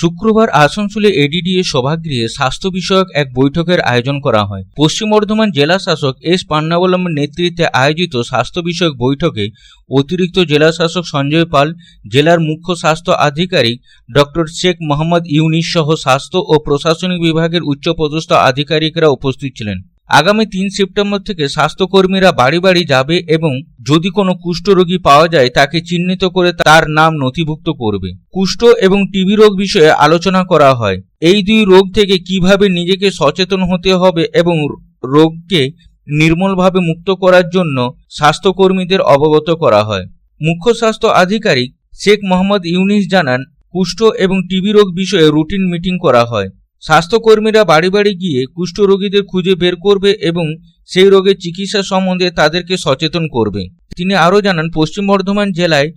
শুক্রবার আসানসোলে এডিডিএ সভাগৃহে স্বাস্থ্য বিষয়ক এক বৈঠকের আয়োজন করা হয়। পশ্চিম বর্ধমান জেলা শাসক এস পান্নাবলমের নেতৃত্বে আয়োজিত স্বাস্থ্য বিষয়ক বৈঠকে অতিরিক্ত জেলা শাসক সঞ্জয় পাল, জেলার মুখ্য স্বাস্থ্য আধিকারিক ডক্টর শেখ মোহাম্মদ ইউনিস সহ স্বাস্থ্য ও প্রশাসনিক বিভাগের উচ্চপদস্থ আধিকারিকরা উপস্থিত ছিলেন। আগামী তিন সেপ্টেম্বর থেকে স্বাস্থ্যকর্মীরা বাড়ি বাড়ি যাবে এবং যদি কোনো কুষ্ঠরোগী পাওয়া যায়, তাকে চিহ্নিত করে তার নাম নথিভুক্ত করবে। কুষ্ঠ এবং টিবি রোগ বিষয়ে আলোচনা করা হয়। এই দুই রোগ থেকে কীভাবে নিজেকে সচেতন হতে হবে এবং রোগকে নির্মলভাবে মুক্ত করার জন্য স্বাস্থ্যকর্মীদের অবগত করা হয়। মুখ্য স্বাস্থ্য আধিকারিক শেখ মোহাম্মদ ইউনিস জানান, কুষ্ঠ এবং টিবি রোগ বিষয়ে রুটিন মিটিং করা হয়। স্বাস্থ্যকর্মীরা বাড়ি বাড়ি গিয়ে কুষ্ঠ রোগীদের খুঁজে বের করবে এবং সেই রোগের চিকিৎসা সম্বন্ধে তাদেরকে সচেতন করবে। তিনি আরও জানান, পশ্চিম বর্ধমান জেলায়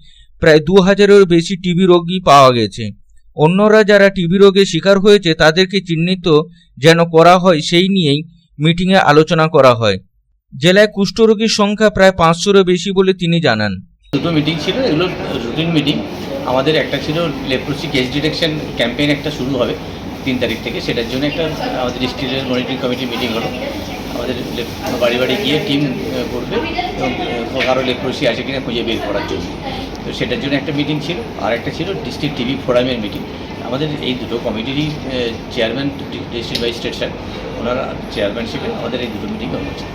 প্রায় দু হাজারেরও বেশি টিবি রোগী পাওয়া গেছে। অন্যরা যারা টিবি রোগে শিকার হয়েছে, তাদেরকে চিহ্নিত যেন করা হয়, সেই নিয়েই মিটিংয়ে আলোচনা করা হয়। জেলায় কুষ্ঠরোগীর সংখ্যা প্রায় পাঁচশোরও বেশি বলে তিনি জানান। দুটো মিটিং ছিল, এগুলো রুটিন মিটিং। আমাদের একটা ছিল লেপ্রোসি কেস ডিটেকশন ক্যাম্পেইন একটা শুরু হবে। তিন তারিখ থেকে। সেটার জন্য একটা আমাদের ডিস্ট্রিক্টের মনিটরিং কমিটি মিটিং হলো। আমাদের বাড়ি বাড়ি গিয়ে টিম করবে এবং কারও লেপ্রোসি আছে কিনা খুঁজে বের করার জন্য। তো সেটার জন্য একটা মিটিং ছিল। আর একটা ছিল ডিস্ট্রিক্ট টিভি ফোরামের মিটিং। আমাদের এই দুটো কমিটিরই চেয়ারম্যান ডিস্ট্রিক্ট ম্যাজিস্ট্রেট স্যার ওনারা চেয়ারম্যানশিপে আমাদের এই দুটো মিটিং হচ্ছে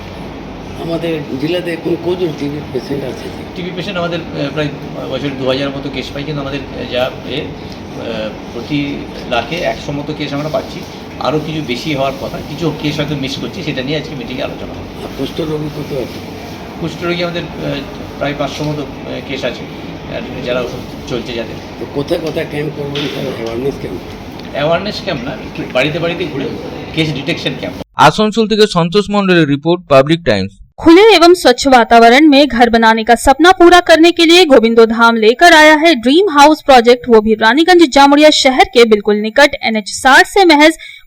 আমাদের জেলাতে এখন কজন টিভির পেশেন্ট আছে। টিবি পেশেন্ট আমাদের প্রায় বছর দু হাজার মতো কেস পাই কিন্তু আমাদের যা প্রতি লাখে একশো মতো কেস আমরা পাচ্ছি। আরও কিছু বেশি হওয়ার কথা কিছু কেস হয়তো মিস করছি সেটা নিয়ে আজকে মিটিংয়ে আলোচনা হবে। আর কুষ্ঠ রোগী কত আছে? কুষ্ঠরোগী আমাদের আহ, প্রায় পাঁচশো মতো কেস আছে। যারা ওষুধ চলছে যাদের। তো কোথায় কোথায় ক্যাম্প করবেন অ্যাওয়ারনেস ক্যাম্প অ্যাওয়ারনেস ক্যাম্প না বাড়িতে বাড়িতে ঘুরে কেস ডিটেকশন ক্যাম্প আসানসোল থেকে সন্তোষ মণ্ডলের রিপোর্ট পাবলিক টাইমস खुले एवं स्वच्छ वातावरण में घर बनाने का सपना पूरा करने के लिए गोविंदो धाम लेकर आया है ड्रीम हाउस प्रोजेक्ट। वो भी रानीगंज जामुड़िया शहर के बिल्कुल निकट एनएच 60 से महज